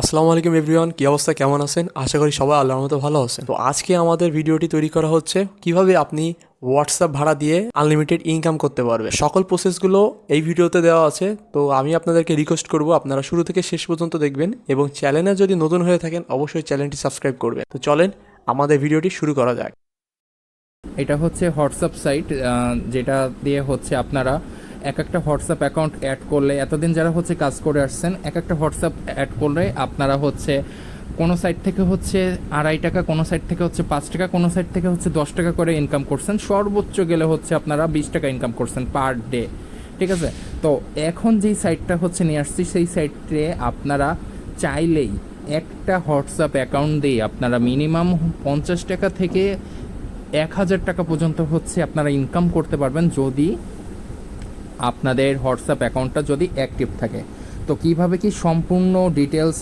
আসসালামু আলাইকুম এভরিওয়ান, কি অবস্থা, কেমন আছেন? আশা করি সবাই আল্লাহর মতো ভালো আছেন। তো আজকে আমাদের ভিডিওটি তৈরি করা হচ্ছে কীভাবে আপনি হোয়াটসঅ্যাপ ভাড়া দিয়ে আনলিমিটেড ইনকাম করতে পারবে সকল প্রসেসগুলো এই ভিডিওতে দেওয়া আছে, তো আমি আপনাদেরকে রিকোয়েস্ট করব, আপনারা শুরু থেকে শেষ পর্যন্ত দেখবেন এবং চ্যানেলে যদি নতুন হয়ে থাকেন, অবশ্যই চ্যানেলটি সাবস্ক্রাইব করবেন। তো চলেন, আমাদের ভিডিওটি শুরু করা যাক। এটা হচ্ছে হোয়াটসঅ্যাপ সাইট যেটা দিয়ে হচ্ছে আপনারা এক একটা হোয়াটসঅ্যাপ অ্যাকাউন্ট অ্যাড করলে, এতদিন যারা হচ্ছে কাজ করে আসছেন এক একটা হোয়াটসঅ্যাপ অ্যাড করলে আপনারা হচ্ছে কোনো সাইট থেকে হচ্ছে আড়াই টাকা, কোনো সাইট থেকে হচ্ছে পাঁচ টাকা, কোনো সাইট থেকে হচ্ছে দশ টাকা করে ইনকাম করছেন। সর্বোচ্চ গেলে হচ্ছে আপনারা বিশ টাকা ইনকাম করছেন পার ডে ঠিক আছে? তো এখন যেই সাইটটা হচ্ছে নিয়ে আসছি, সেই সাইটে আপনারা চাইলেই একটা হোয়াটসঅ্যাপ অ্যাকাউন্ট দিয়ে আপনারা মিনিমাম পঞ্চাশ টাকা থেকে এক হাজার টাকা পর্যন্ত হচ্ছে আপনারা ইনকাম করতে পারবেন। যদি আপনাদের হোয়াটসঅ্যাপ অ্যাকাউন্টটা যদি অ্যাক্টিভ থাকে। তো কীভাবে কি সম্পূর্ণ ডিটেলস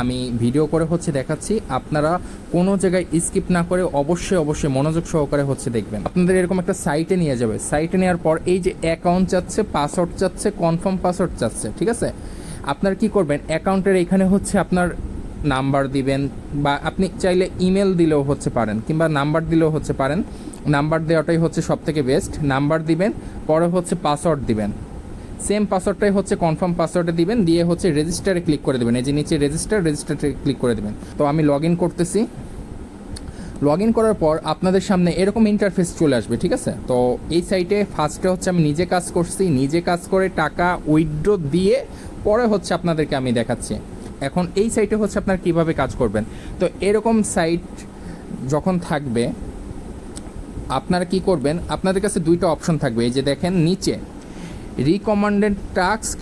আমি ভিডিও করে হচ্ছে দেখাচ্ছি, আপনারা কোনো জায়গায় স্কিপ না করে অবশ্যই অবশ্যই মনোযোগ সহকারে হচ্ছে দেখবেন। আপনাদের এরকম একটা সাইটে নিয়ে যাবে। সাইটে নেওয়ার পর এই যে অ্যাকাউন্ট চাচ্ছে পাসওয়ার্ড চাচ্ছে কনফার্ম পাসওয়ার্ড চাচ্ছে ঠিক আছে? আপনার কি করবেন, অ্যাকাউন্টের এখানে হচ্ছে আপনার নাম্বার দিবেন বা আপনি চাইলে ইমেল দিলেও হচ্ছে পারেন কিংবা নাম্বার দিলেও হচ্ছে পারেন। নাম্বার দেওয়াটাই হচ্ছে সব থেকে বেস্ট। নাম্বার দিবেন, পরে হচ্ছে পাসওয়ার্ড দিবেন। সেম পাসওয়ার্ডটাই হচ্ছে কনফার্ম পাসওয়ার্ডে দিবেন, দিয়ে হচ্ছে রেজিস্টারে ক্লিক করে দেবেন। এই যে নিচে রেজিস্টার, রেজিস্টারে ক্লিক করে দেবেন। তো আমি লগ ইন করতেছি। লগ ইন করার পর আপনাদের সামনে এরকম ইন্টারফেস চলে আসবে, ঠিক আছে? তো এই সাইটে ফার্স্টে হচ্ছে আমি নিজে কাজ করছি, নিজে কাজ করে টাকা উইথড্র দিয়ে পরে হচ্ছে আপনাদেরকে আমি দেখাচ্ছি। এখন এই সাইটে হচ্ছে আপনারা কীভাবে কাজ করবেন? তো এরকম সাইট যখন থাকবে আপনারা কি করবেন? আপনাদের কাছে দুইটা অপশন থাকবে। এই যে দেখেন, নিচে রিকমান্ডেড টাস্ক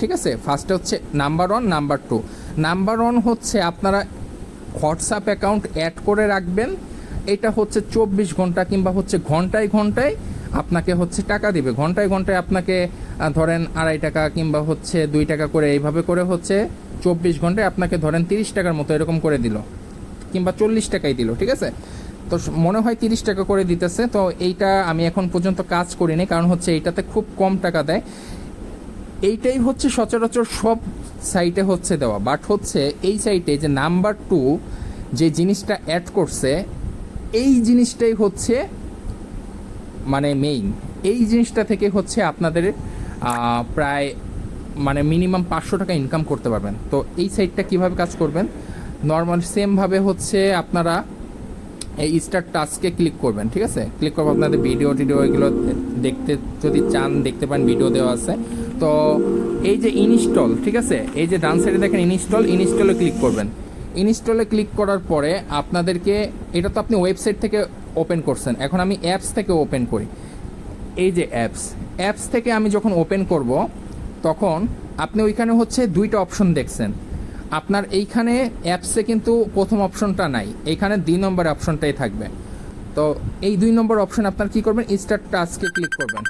ঠিক আছে? ফার্স্টে হচ্ছে number one number two number one হচ্ছে আপনারা হোয়াটসঅ্যাপ অ্যাকাউন্ট অ্যাড করে রাখবেন। এটা হচ্ছে চব্বিশ ঘণ্টা কিংবা হচ্ছে ঘন্টায় ঘন্টায় আপনাকে হচ্ছে টাকা দিবে। ঘন্টায় ঘন্টায় আপনাকে ধরেন আড়াই টাকা কিংবা হচ্ছে দুই টাকা করে এইভাবে করে হচ্ছে চব্বিশ ঘন্টায় আপনাকে ধরেন তিরিশ টাকার মতো এরকম করে দিল। কিংবা চল্লিশ টাকাই দিল, ঠিক আছে? তো মনে হয় তিরিশ টাকা করে দিতেছে। তো এইটা আমি এখন পর্যন্ত কাজ করিনি, কারণ হচ্ছে এইটাতে খুব কম টাকা দেয়। এইটাই হচ্ছে সচরাচর সব সাইটে হচ্ছে দেওয়া। বাট হচ্ছে এই সাইটে যে নাম্বার টু যে জিনিসটা অ্যাড করছে, এই জিনিসটাই হচ্ছে মানে মেইন এই জিনিসটা থেকে হচ্ছে আপনাদের প্রায় মানে মিনিমাম পাঁচশো টাকা ইনকাম করতে পারবেন। তো এই সাইটটা কীভাবে কাজ করবেন? নর্মাল সেমভাবে হচ্ছে আপনারা এই স্টার টাস্কে ক্লিক করবেন, ঠিক আছে? ক্লিক করব আপনাদের ভিডিও টিডিও এগুলো দেখতে, যদি চান দেখতে পান ভিডিও দেওয়া আছে। তো এই যে ইনস্টল ঠিক আছে? এই যে ডান সাইডে দেখেন ইনস্টল ইনস্টলে ক্লিক করবেন। ইনস্টলে ক্লিক করার পরে আপনাদেরকে, এটা তো আপনি ওয়েবসাইট থেকে ওপেন করছেন। এখন আমি অ্যাপস থেকে ওপেন করি। এই যে অ্যাপস অ্যাপস থেকে আমি যখন ওপেন করব, তখন আপনি ওইখানে হচ্ছে দুইটা অপশন দেখছেন। আপনার এইখানে অ্যাপসে কিন্তু প্রথম অপশনটা নাই। এইখানে দুই নম্বর অপশনটাই থাকবে। তো এই দুই নম্বর অপশন আপনার কি করবেন? স্টার্ট টাস্কে ক্লিক করবেন।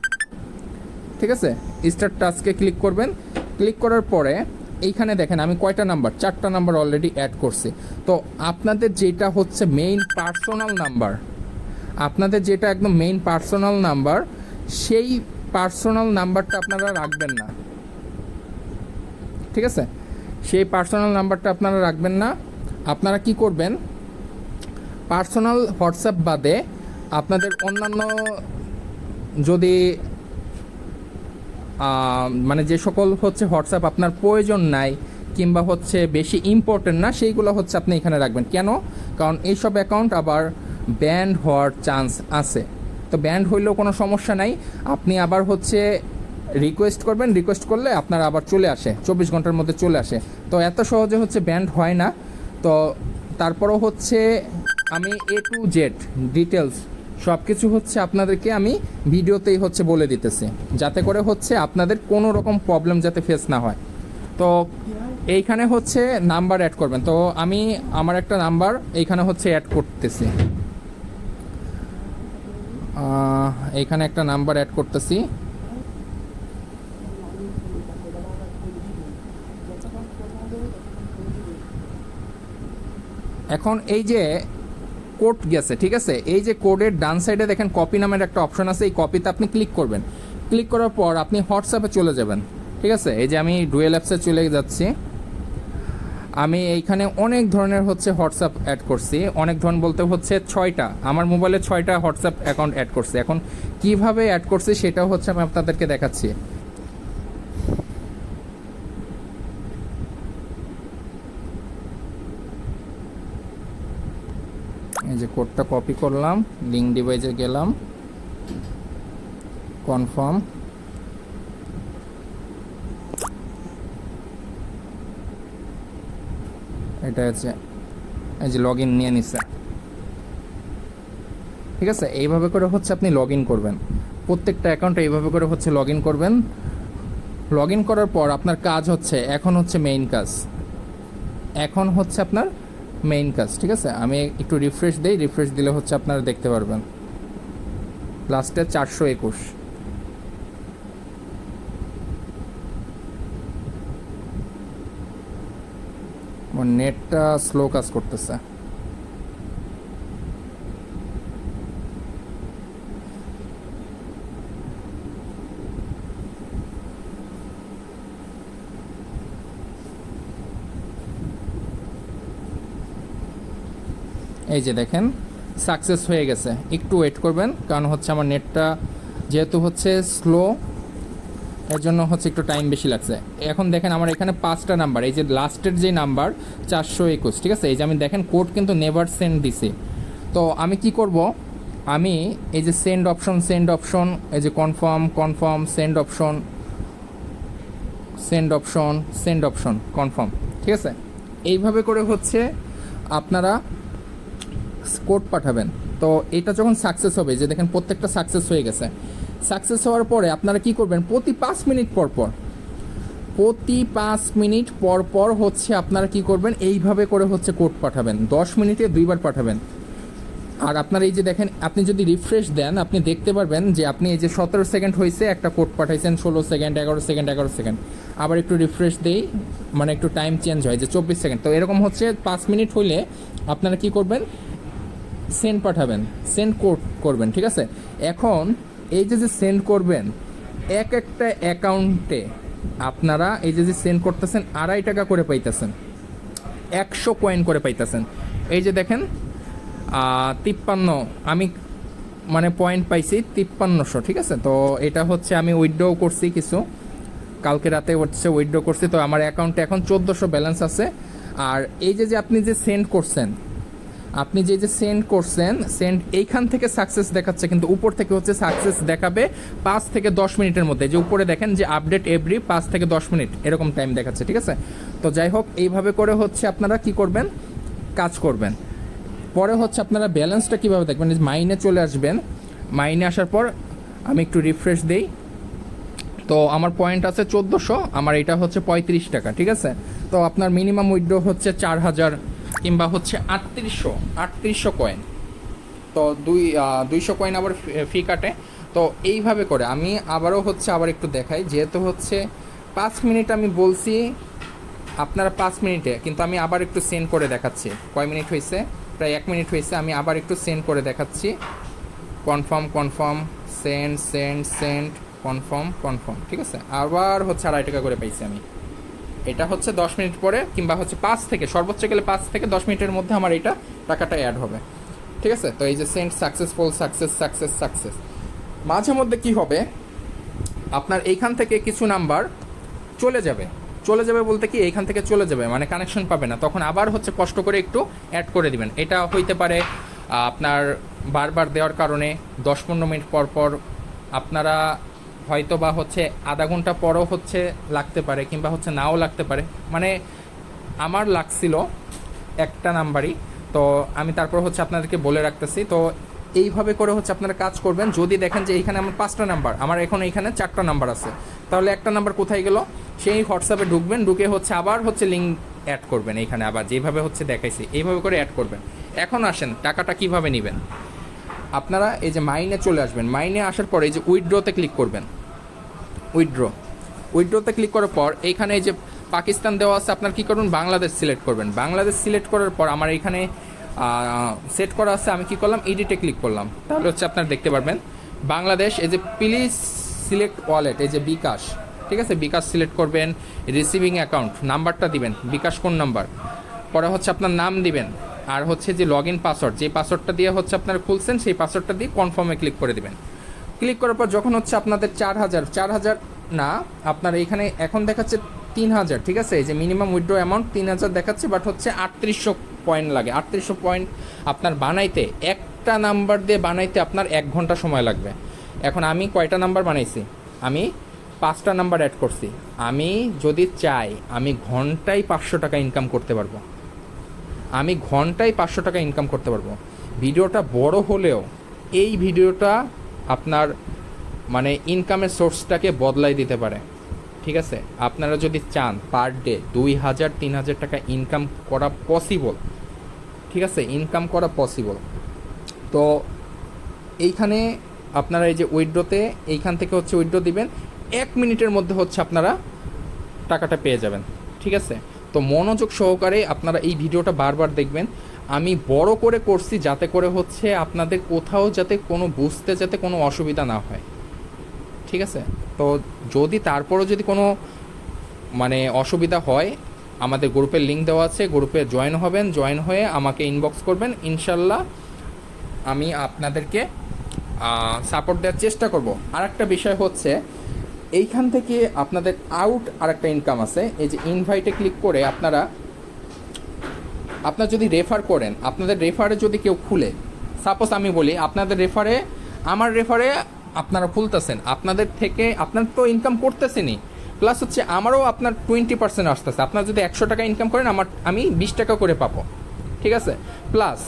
ঠিক আছে? স্টার্ট টাস্কে ক্লিক করবেন। ক্লিক করার পরে এইখানে দেখেন আমি কয়টা নাম্বার চারটা নাম্বার অলরেডি অ্যাড করছি। তো আপনাদের যেটা হচ্ছে মেইন পার্সোনাল নাম্বার আপনাদের যেটা একদম মেইন পার্সোনাল নাম্বার সেই পার্সোনাল নাম্বারটা আপনারা রাখবেন না। ঠিক আছে? সেই পার্সোনাল নাম্বারটা আপনারা রাখবেন না। আপনারা কি করবেন? পার্সোনাল হোয়াটসঅ্যাপ বাদে আপনাদের অন্যান্য যদি মানে যে সকল হচ্ছে হোয়াটসঅ্যাপ আপনার প্রয়োজন নাই কিংবা হচ্ছে বেশি ইম্পর্টেন্ট না, সেইগুলো হচ্ছে আপনি এখানে রাখবেন। কেন? কারণ এইসব অ্যাকাউন্ট আবার ব্যান্ড হওয়ার চান্স আছে। তো ব্যান্ড হইলেও কোনো সমস্যা নাই। আপনি আবার হচ্ছে রিকোয়েস্ট করবেন রিকোয়েস্ট করলে আপনার আবার চলে আসে, চব্বিশ ঘণ্টার মধ্যে চলে আসে। তো এত সহজে হচ্ছে ব্যান্ড হয় না। তো তারপরও হচ্ছে আমি এ টু জেড ডিটেলস সব কিছু হচ্ছে আপনাদেরকে আমি ভিডিওতেই হচ্ছে বলে দিতেছি। যাতে করে হচ্ছে আপনাদের কোনো রকম প্রবলেম যাতে ফেস না হয়। তো এইখানে হচ্ছে নাম্বার অ্যাড করবেন। তো আমি আমার একটা নাম্বার এইখানে হচ্ছে অ্যাড করতেছি। এইখানে একটা নাম্বার অ্যাড করতেছি। এখন এই যে কোড গেছে, ঠিক আছে? এই যে কোডের ডান সাইডে দেখেন কপি নামের একটা অপশন আছে, এই কপিতে আপনি ক্লিক করবেন। ক্লিক করার পর আপনি হোয়াটসঅ্যাপে চলে যাবেন, ঠিক আছে? এই যে আমি ডুয়েল অ্যাপসে চলে যাচ্ছি। আমি এইখানে অনেক ধরনের হচ্ছে হোয়াটসঅ্যাপ অ্যাড করছি। অনেক ধরন বলতে হচ্ছে ছয়টা। আমার মোবাইলে ছয়টা হোয়াটসঅ্যাপ অ্যাকাউন্ট অ্যাড করছি। এখন কীভাবে অ্যাড করছি সেটাও হচ্ছে আমি আপনাদেরকে দেখাচ্ছি এই যে কোডটা কপি করলাম লিঙ্ক ডিভাইসে গেলাম কনফার্ম এটা হচ্ছে, এই যে লগ ইন নিয়ে নিচ্ছে ঠিক আছে? এইভাবে করে হচ্ছে আপনি লগ ইন করবেন। প্রত্যেকটা অ্যাকাউন্টে এইভাবে করে হচ্ছে লগ ইন করবেন। লগ ইন করার পর আপনার কাজ হচ্ছে, এখন হচ্ছে মেইন কাজ। এখন হচ্ছে আপনার মেইন কাজ, ঠিক আছে? আমি একটু রিফ্রেশ দিই রিফ্রেশ দিলে হচ্ছে আপনারা দেখতে পারবেন। লাস্টে চারশো একুশ। নেটটা স্লো কাজ করতেছে। এই যে দেখেন সাকসেস হয়ে গেছে। একটু ওয়েট করবেন, কারণ হচ্ছে আমার নেটটা যেহেতু হচ্ছে স্লো এর জন্য হচ্ছে একটু টাইম বেশি লাগছে। এখন দেখেন আমার এখানে পাঁচটা নাম্বার এই যে লাস্টের যে নাম্বার চারশো একুশ, ঠিক আছে? এই যে আমি দেখেন কোড কিন্তু নেভার সেন্ড দিছি। তো আমি কি করব? আমি এই যে সেন্ড অপশন সেন্ড অপশন এই যে confirm confirm send option send option send option confirm ঠিক আছে? এইভাবে করে হচ্ছে আপনারা কোড পাঠাবেন। তো এটা যখন সাকসেস হবে, যে দেখেন প্রত্যেকটা সাকসেস হয়ে গেছে। সাকসেস হওয়ার পরে আপনারা কি করবেন? প্রতি পাঁচ মিনিট পর পর, প্রতি পাঁচ মিনিট পর পর হচ্ছে আপনারা কি করবেন? এইভাবে করে হচ্ছে কোড পাঠাবেন। দশ মিনিটে দুইবার পাঠাবেন। আর আপনার এই যে দেখেন, আপনি যদি রিফ্রেশ দেন, আপনি দেখতে পারবেন যে আপনি এই যে সতেরো সেকেন্ড হয়েছে, একটা কোড পাঠাইছেন, ষোলো সেকেন্ড, এগারো সেকেন্ড এগারো সেকেন্ড। আবার একটু রিফ্রেশ দেই মানে একটু টাইম চেঞ্জ হয়, যে চব্বিশ সেকেন্ড। তো এরকম হচ্ছে পাঁচ মিনিট হইলে আপনারা কি করবেন? সেন্ড পাঠাবেন সেন্ড করবেন, ঠিক আছে? এখন এই যে যে সেন্ড করবেন, এক একটা অ্যাকাউন্টে আপনারা এই যে যে সেন্ড করতেছেন, আড়াই টাকা করে পাইতেছেন, একশো কয়েন করে পাইতেছেন। এই যে দেখেন তিপ্পান্ন, আমি মানে পয়েন্ট পাইছি তিপ্পান্নশো, ঠিক আছে? তো এটা হচ্ছে আমি উইথড্রও করছি কিছু। কালকে রাতে হচ্ছে উইথড্র করছি, তো আমার অ্যাকাউন্টে এখন চোদ্দোশো ব্যালেন্স আছে। আর এই যে যে আপনি যে সেন্ড করছেন আপনি যে যে সেন্ড করছেন সেন্ড এইখান থেকে সাকসেস দেখাচ্ছে, কিন্তু উপর থেকে হচ্ছে সাকসেস দেখাবে পাঁচ থেকে দশ মিনিটের মধ্যে। যে উপরে দেখেন যে আপডেট এভরি পাঁচ থেকে দশ মিনিট, এরকম টাইম দেখাচ্ছে, ঠিক আছে? তো যাই হোক, এইভাবে করে হচ্ছে আপনারা কি করবেন? কাজ করবেন। পরে হচ্ছে আপনারা ব্যালেন্সটা কীভাবে দেখবেন? মাইনে চলে আসবেন। মাইনে আসার পর আমি একটু রিফ্রেশ দেই। তো আমার পয়েন্ট আছে চোদ্দোশো, আমার এটা হচ্ছে পঁয়ত্রিশ টাকা, ঠিক আছে? তো আপনার মিনিমাম উইড্রো হচ্ছে চার হাজার কিংবা হচ্ছে আটত্রিশশো আটত্রিশশো কয়েন তো দুই দুইশো কয়েন আবার ফি কাটে। তো এইভাবে করে আমি আবারও হচ্ছে আবার একটু দেখাই, যেহেতু হচ্ছে পাঁচ মিনিট আমি বলছি, আপনারা পাঁচ মিনিটে, কিন্তু আমি আবার একটু সেন্ড করে দেখাচ্ছি। কয় মিনিট হয়েছে? প্রায় এক মিনিট হয়েছে, আমি আবার একটু সেন্ড করে দেখাচ্ছি। Confirm confirm send send send confirm confirm ঠিক আছে? আবার হচ্ছে আড়াই টাকা করে পাইছি আমি। এটা হচ্ছে দশ মিনিট পরে কিংবা হচ্ছে পাঁচ থেকে, সর্বোচ্চ গেলে পাঁচ থেকে দশ মিনিটের মধ্যে আমার এটা টাকাটা অ্যাড হবে। ঠিক আছে? তো এই যে sent successful success success success মাঝে মধ্যে কি হবে? আপনার এইখান থেকে কিছু নাম্বার চলে যাবে। চলে যাবে বলতে কি এইখান থেকে চলে যাবে মানে কানেকশন পাবে না। তখন আবার হচ্ছে কষ্ট করে একটু অ্যাড করে দিবেন। এটা হইতে পারে আপনার বারবার দেওয়ার কারণে দশ পনেরো মিনিট পর পর আপনারা হয়তো বা হচ্ছে আধা ঘণ্টা পরও হচ্ছে লাগতে পারে কিংবা হচ্ছে নাও লাগতে পারে। মানে আমার লাগছিল একটা নাম্বারই, তো আমি তারপর হচ্ছে আপনাদেরকে বলে রাখতেছি। তো এইভাবে করে হচ্ছে আপনারা কাজ করবেন। যদি দেখেন যে এইখানে আমার পাঁচটা নাম্বার, আমার এখন এইখানে চারটা নাম্বার আছে, তাহলে একটা নাম্বার কোথায় গেল? সেই হোয়াটসঅ্যাপে ঢুকবেন, ঢুকে হচ্ছে আবার হচ্ছে লিঙ্ক অ্যাড করবেন এইখানে। আবার যেভাবে হচ্ছে দেখাইছি, এইভাবে করে অ্যাড করবেন। এখন আসেন, টাকাটা কীভাবে নেবেন? আপনারা এই যে মাইনে চলে আসবেন, মাইনে আসার পরে এই যে উইথড্রোতে ক্লিক করবেন। উইথড্র। উইথড্রোতে ক্লিক করার পর এইখানে এই যে পাকিস্তান দেওয়া আছে, আপনার কী করবেন বাংলাদেশ সিলেক্ট করবেন। বাংলাদেশ সিলেক্ট করার পর আমার এখানে সেট করা আছে, আমি কি করলাম? এডিটে ক্লিক করলাম। তাহলে হচ্ছে আপনারা দেখতে পারবেন। বাংলাদেশ, এই যে প্লিজ সিলেক্ট ওয়ালেট, এই যে বিকাশ, ঠিক আছে? বিকাশ সিলেক্ট করবেন রিসিভিং অ্যাকাউন্ট নাম্বারটা দিবেন। বিকাশ কোন নাম্বার? পরে হচ্ছে আপনার নাম দিবেন। আর হচ্ছে যে লগ ইন পাসওয়ার্ড যে পাসওয়ার্ডটা দিয়ে হচ্ছে আপনারা খুলছেন, সেই পাসওয়ার্ডটা দিয়ে কনফার্মে ক্লিক করে দেবেন। ক্লিক করার পর যখন হচ্ছে আপনাদের চার হাজার চার হাজার না, আপনার এখানে এখন দেখাচ্ছে তিন হাজার, ঠিক আছে? এই যে মিনিমাম উইথড্র অ্যামাউন্ট তিন হাজার দেখাচ্ছে বাট হচ্ছে আটত্রিশশো পয়েন্ট লাগে। আটত্রিশশো পয়েন্ট আপনার বানাইতে, একটা নাম্বার দিয়ে বানাইতে আপনার এক ঘণ্টা সময় লাগবে। এখন আমি কয়টা নাম্বার বানাইছি? আমি পাঁচটা নাম্বার অ্যাড করছি। আমি যদি চাই, আমি ঘন্টায় পাঁচশো টাকা ইনকাম করতে পারব। আমি ঘন্টায় পাঁচশো টাকা ইনকাম করতে পারব। ভিডিওটা বড় হলেও এই ভিডিওটা আপনার মানে ইনকামের সোর্সটাকে বদলাই দিতে পারে। ঠিক আছে? আপনারা যদি চান পার ডে দুই হাজার, তিন হাজার টাকা ইনকাম করা পসিবল ঠিক আছে? ইনকাম করা পসিবল তো এইখানে আপনারা এই যে উইড্রোতে এইখান থেকে হচ্ছে উইড্রো দিবেন। এক মিনিটের মধ্যে হচ্ছে আপনারা টাকাটা পেয়ে যাবেন। ঠিক আছে? তো মনোযোগ সহকারে আপনারা এই ভিডিওটা বারবার দেখবেন। আমি বড় করে করছি যাতে করে হচ্ছে আপনাদের কোথাও যাতে কোনো বুঝতে যাতে কোনো অসুবিধা না হয়। ঠিক আছে? তো যদি তারপরও যদি কোনো মানে অসুবিধা হয়, আমাদের গ্রুপের লিঙ্ক দেওয়া আছে, গ্রুপে জয়েন হবেন জয়েন হয়ে আমাকে ইনবক্স করবেন। ইনশাল্লাহ আমি আপনাদেরকে সাপোর্ট দেওয়ার চেষ্টা করব। আর একটা বিষয় হচ্ছে এইখান থেকে আপনাদের আউট আর একটা ইনকাম আছে। এই যে ইনভাইটে ক্লিক করে আপনারা, আপনার যদি রেফার করেন, আপনাদের রেফারে যদি কেউ খুলে সাপোজ আমি বলি, আপনাদের রেফারে আমার রেফারে আপনারা খুলতেছেন, আপনাদের থেকে, আপনার তো ইনকাম করতেছেনই। প্লাস হচ্ছে আমারও আপনার টোয়েন্টি পার্সেন্ট আসতেছে। আপনার যদি একশো টাকা ইনকাম করেন, আমার, আমি বিশ টাকা করে পাবো। ঠিক আছে? প্লাস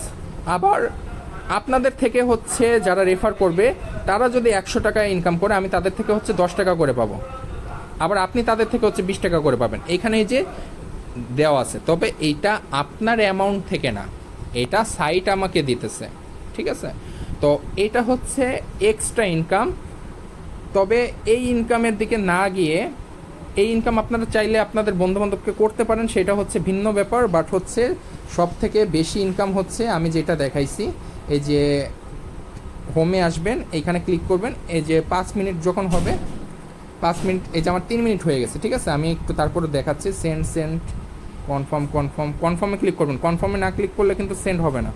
আবার আপনাদের থেকে হচ্ছে যারা রেফার করবে, তারা যদি একশো টাকা ইনকাম করে, আমি তাদের থেকে হচ্ছে দশ টাকা করে পাবো। আবার আপনি তাদের থেকে হচ্ছে বিশ টাকা করে পাবেন। এখানে যে দেওয়া আছে, তবে এইটা আপনার অ্যামাউন্ট থেকে না। এটা সাইট আমাকে দিতেছে, ঠিক আছে? তো এটা হচ্ছে এক্সট্রা ইনকাম তবে এই ইনকামের দিকে না গিয়ে, এই ইনকাম আপনারা চাইলে আপনাদের বন্ধুবান্ধবকে করতে পারেন, সেটা হচ্ছে ভিন্ন ব্যাপার বাট হচ্ছে সব থেকে বেশি ইনকাম হচ্ছে, আমি যেটা দেখাইছি এই যে হোমে আসবেন এইখানে ক্লিক করবেন, এই যে পাঁচ মিনিট যখন হবে, পাঁচ মিনিট, এই যে আমার তিন মিনিট হয়ে গেছে, ঠিক আছে? আমি একটু তারপরে দেখাচ্ছি সেন্ড সেন্ড কনফার্ম কনফার্ম কনফার্মে ক্লিক করবেন। কনফার্মে না ক্লিক করলে কিন্তু সেন্ড হবে না।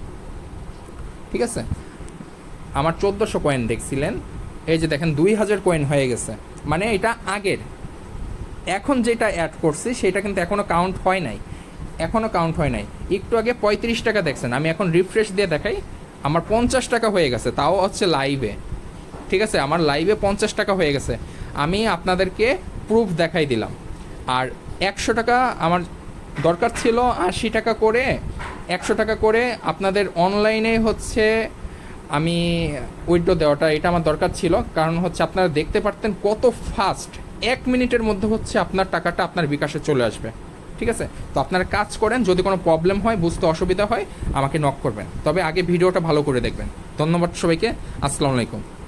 ঠিক আছে? আমার চোদ্দোশো কয়েন দেখছিলেন, এই যে দেখেন দুই হাজার কয়েন হয়ে গেছে। মানে এটা আগের। এখন যেটা অ্যাড করছি, সেটা কিন্তু এখনও কাউন্ট হয় নাই। এখনও কাউন্ট হয় নাই। একটু আগে পঁয়ত্রিশ টাকা দেখছেন, আমি এখন রিফ্রেশ দিয়ে দেখাই। আমার পঞ্চাশ টাকা হয়ে গেছে, তাও হচ্ছে লাইভে ঠিক আছে? আমার লাইভে পঞ্চাশ টাকা হয়ে গেছে। আমি আপনাদেরকে প্রুফ দেখাই দিলাম। আর একশো টাকা আমার দরকার ছিল আশি টাকা করে, একশো টাকা করে আপনাদের অনলাইনে হচ্ছে আমি উইড্রো দেওয়াটা, এটা আমার দরকার ছিল। কারণ হচ্ছে আপনারা দেখতে পারতেন কত ফাস্ট এক মিনিটের মধ্যে হচ্ছে আপনার টাকাটা আপনার বিকাশে চলে আসবে। ঠিক আছে? তো আপনারা কাজ করেন, যদি কোনো প্রবলেম হয়, বুঝতে অসুবিধা হয়, আমাকে নক করবেন। তবে আগে ভিডিওটা ভালো করে দেখবেন। ধন্যবাদ সবাইকে। আসসালামু আলাইকুম।